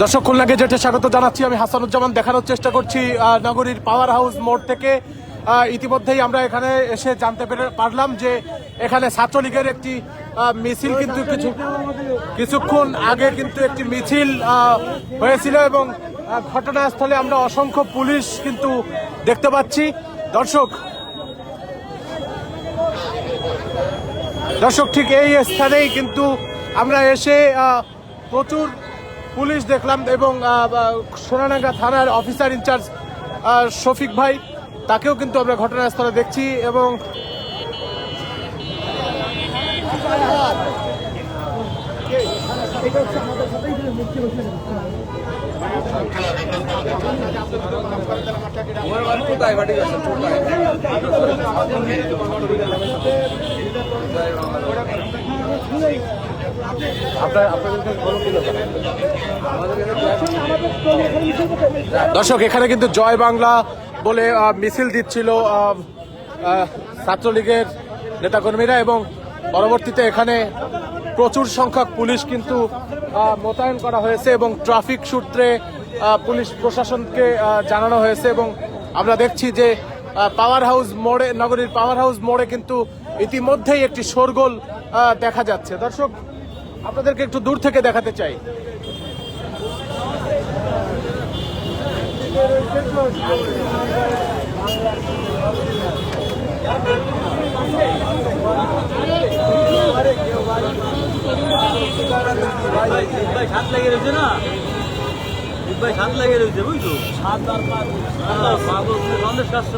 দর্শক খুলনাকে যেটা স্বাগত জানাচ্ছি। আমি হাসানুজ্জামান দেখানোর চেষ্টা করছি নগরীর পাওয়ার হাউস মোড় থেকে। ইতিমধ্যেই আমরা এখানে এসে জানতে পেরে পারলাম যে এখানে ছাত্রলীগের একটি মিছিল কিন্তু কিছু, কিছুক্ষণ আগে কিন্তু একটি মিছিল হয়েছিল এবং ঘটনাস্থলে আমরা অসংখ্য পুলিশ কিন্তু দেখতে পাচ্ছি। দর্শক দর্শক ঠিক এই স্থানেই কিন্তু আমরা এসে প্রচুর পুলিশ দেখলাম এবং সোনাডাঙ্গা থানার অফিসার ইনচার্জ শফিক ভাই, তাকেও কিন্তু আমরা ঘটনাস্থলে দেখছি এবং দর্শক, এখানে কিন্তু জয় বাংলা বলে মিছিল দিচ্ছিল ছাত্রলীগের নেতাকর্মীরা এবং পরবর্তীতে এখানে প্রচুর সংখ্যক পুলিশ কিন্তু মোতায়েন করা হয়েছে এবং ট্রাফিক সূত্রে পুলিশ প্রশাসনকে জানানো হয়েছে এবং আমরা দেখছি যে পাওয়ার হাউস মোড়ে, নগরীর পাওয়ার হাউস মোড়ে কিন্তু ইতিমধ্যেই একটি শোরগোল দেখা যাচ্ছে। দর্শক আপনাদেরকে একটু দূর থেকে দেখাতে চাই। সাত লেগে রয়েছে না ভাই সাত লেগে রয়েছে বুঝছ সাত আর পাঁচ। পাগল, সন্দেশ কাছে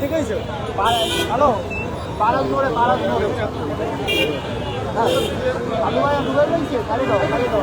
থেকে হয়েছে হ্যালো বারাজ মোড়ে বারাজ মোড়ে আলু ভাই দুবার খালি দাও খালি দাও।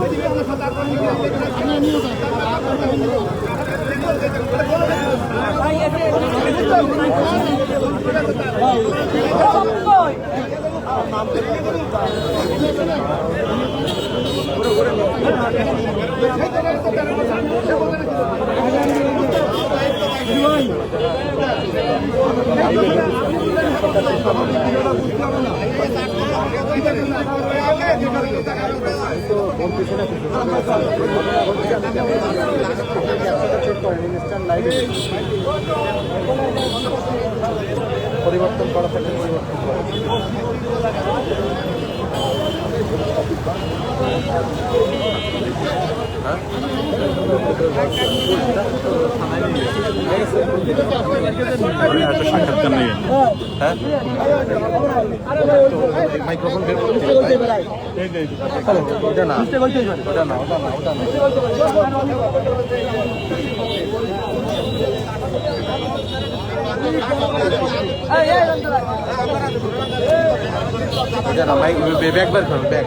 হারিয়ে ওখানে রনি এই সাড়ে পরিবর্তন করা থাকে পরিবর্তন করা। সাক্ষাৎকার নেই মাইক্রোফোন বের ব্যাগ বের করুন ব্যাগ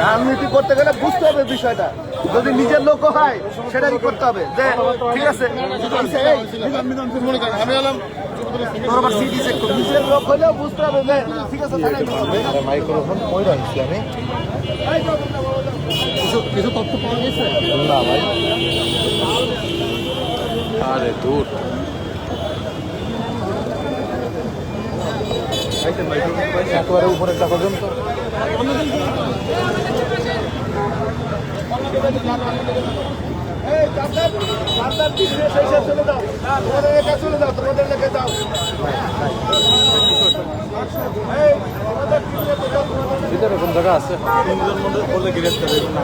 রাজনীতি করতে গেলে বুঝতে হবে বিষয়টা। যদি নিজের লোক হয় সেটাই করতে হবে। যে ঠিক আছে? নিজের লোক হলেও বুঝতে হবে যে ঠিক আছে। মাইক্রোফোন কই রাখছি আমি। কিছু তথ্য পাওয়া গেছে? না ভাই। আরে দূর। একেবারে উপরেরটা পর্যন্ত এই চলে চলে কোন জায়গা আছে? তিনজন মধ্যে বলে গ্রেফতার না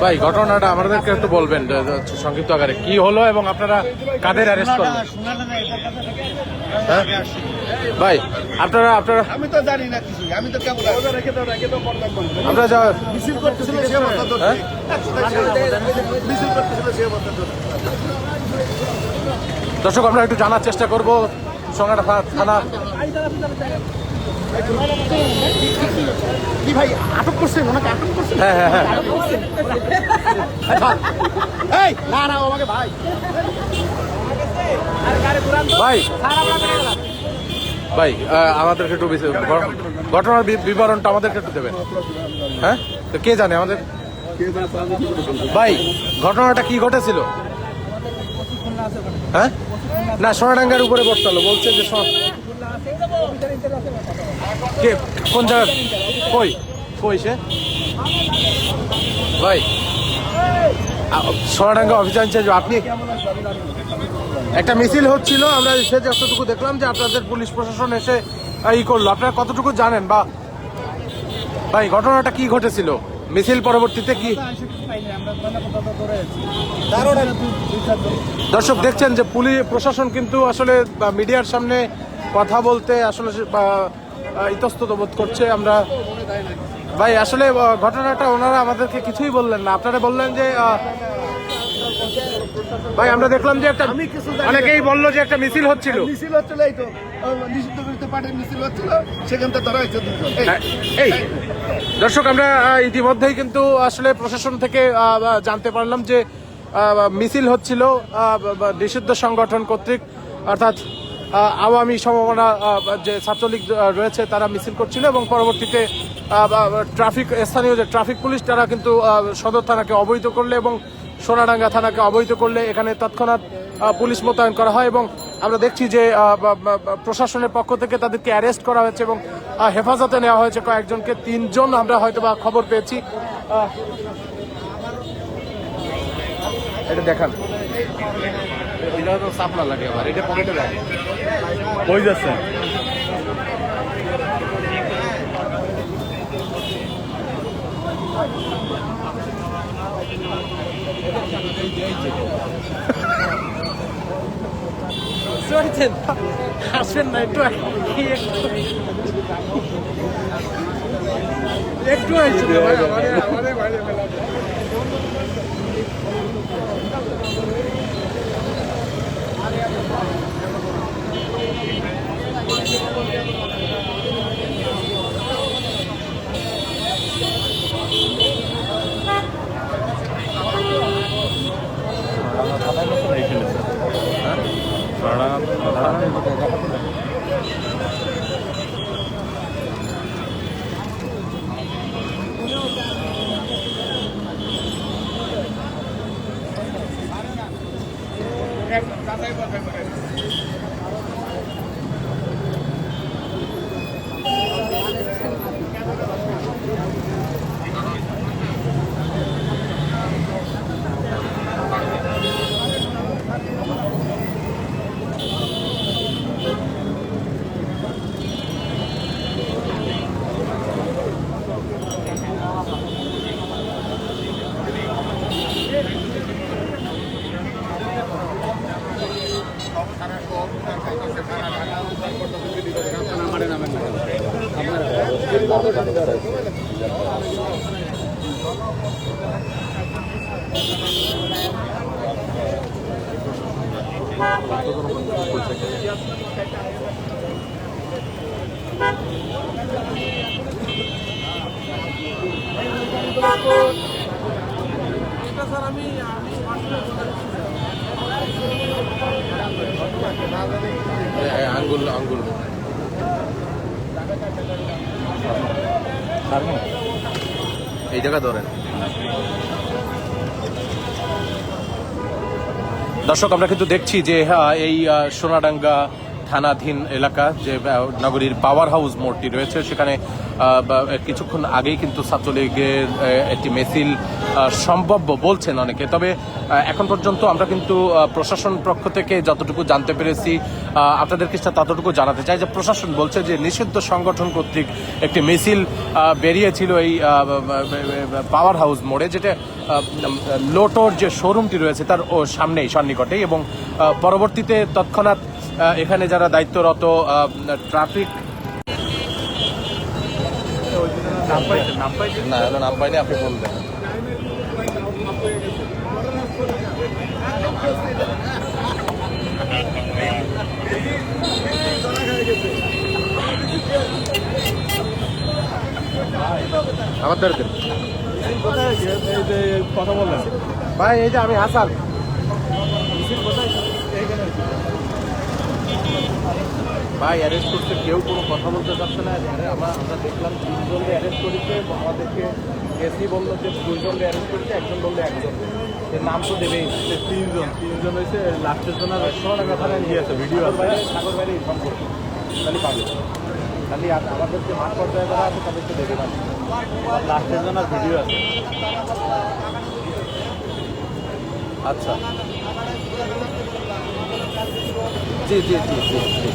ভাই ঘটনাটা আমাদেরকে একটু বলবেন সংক্ষিপ্ত আকারে। কি হলো এবং আপনারা কাদের অ্যারেস্ট করলেন? হ্যাঁ? ভাই আপনারা আপনারা আমি তো জানি না কিছু আমি তো কেবল রেখে দাও রেখে দাও পর্দা করব আপনারা যা মিছিল করতেছিল সে ধরছে। হ্যাঁ? মিছিল করতেছিল সে অবস্থা ধরছে। দর্শক আমরা একটু জানার চেষ্টা করব। সোনাটা থানা কি ভাই আটক করছেন? ওনাকে আটক করছেন? হ্যাঁ হ্যাঁ হ্যাঁ। এই না না আমাকে ভাই। ভাই। ভাই আমাদেরকে একটু ঘটনার বিবরণটা আমাদেরকে একটু দেবেন। হ্যাঁ? তো কে জানে আমাদের? ভাই ঘটনাটা কি ঘটেছিল? হ্যাঁ? না সোনাডাঙ্গার উপরে বসতে হলো। বলছে যে কে, কোন জায়গা? কই? কই সে? ভাই। সোনাডাঙ্গা অভিযান চাই আপনি একটা মিছিল হচ্ছিল, আমরা সে যতটুকু দেখলাম যে আপনাদের পুলিশ প্রশাসন এসে ই করল। আপনারা কতটুকু জানেন বা ভাই, ঘটনাটা কি ঘটেছিল? মিছিল পরবর্তীতে কি দর্শক দেখছেন যে পুলিশ প্রশাসন কিন্তু আসলে মিডিয়ার সামনে কথা বলতে আসলে ইতস্তত বোধ করছে। আমরা ভাই আসলে ঘটনাটা ওনারা আমাদেরকে কিছুই বললেন না। আপনারা বললেন যে ভাই আমরা দেখলাম যে একটা। অনেকেই বলল যে একটা মিছিল হচ্ছিল। মিছিল হচ্ছিল এই তো নিষিদ্ধ বিরুদ্ধে পার্টির মিছিল হচ্ছিল সেখান থেকে ধরা হয়েছে এই, হ্যাঁ, দর্শক আমরা ইতিমধ্যেই কিন্তু আসলে প্রশাসন থেকে জানতে পারলাম যে মিছিল হচ্ছিল নিষিদ্ধ সংগঠন কর্তৃক অর্থাৎ আওয়ামী সমমনা যে ছাত্রলীগ রয়েছে তারা মিছিল করছিল এবং পরবর্তীতে ট্রাফিক, স্থানীয় যে ট্রাফিক পুলিশ, তারা কিন্তু সদর থানাকে অবহিত করলে এবং সোনাডাঙ্গা থানাকে অবহিত করলে এখানে তৎক্ষণাৎ পুলিশ মোতায়েন করা হয় এবং আমরা দেখছি যে প্রশাসনের পক্ষ থেকে তাদেরকে অ্যারেস্ট করা হয়েছে এবং হেফাজতে নেওয়া হয়েছে কয়েকজনকে। তিনজন আমরা হয়তো বা খবর পেয়েছি। এটা দেখান। লাগে এটা পকেটে লাগে। কই যাচ্ছে আসবেন না একটু একটু আসছিল স্যার আমি আমি আঙ্গুল আঙ্গুল। এই জায়গা ধরেন। দর্শক আমরা কিন্তু দেখছি যে আহ, এই সোনাডাঙ্গা থানাধীন এলাকা যে নগরীর পাওয়ার হাউস মোড়টি রয়েছে সেখানে কিছুক্ষণ আগেই কিন্তু ছাত্রলীগের একটি আহ, সম্ভাব্য বলছেন অনেকে। তবে এখন পর্যন্ত আমরা কিন্তু প্রশাসন পক্ষ থেকে যতটুকু জানতে পেরেছি আহ, আপনাদেরকে ততটুকু জানাতে চাই যে প্রশাসন বলছে যে নিষিদ্ধ সংগঠন কর্তৃক একটি মিছিল বেরিয়েছিল এই পাওয়ার হাউস মোড়ে যেটা লোটোর যে শোরুমটি রয়েছে তার সামনেই সন্নিকটেই এবং পরবর্তীতে তৎক্ষণাৎ এখানে যারা দায়িত্বরত ট্রাফিক নাম নাম পাইছেন না নাম পাইনি আপনি বলবেন আমার যে কথা বললেন ভাই এই যে আমি হাসান ভাই অ্যারেস্ট করতে কেউ কোনো কথা বলতে চাচ্ছে না। আমরা আমরা দেখলাম তিনজনকে অ্যারেস্ট করেছে আমাদেরকে এসি বলল যে দুইজনকে অ্যারেস্ট করেছে একজন বলল একজন। এর নাম তো দেবেই। তিনজন। তিনজন হয়েছে লাস্টের জন্য সোনার কথা নিয়ে আছে ভিডিও আছে। বাইরে সাগর বাইরে ইনফর্ম করবে খালি পাবে খালি আ- আমাদের যে মাঠ পর্যায়ে যারা আছে তাদেরকে দেবে না লাস্টের জন্য ভিডিও আছে। আচ্ছা। জি জি জি জি জি।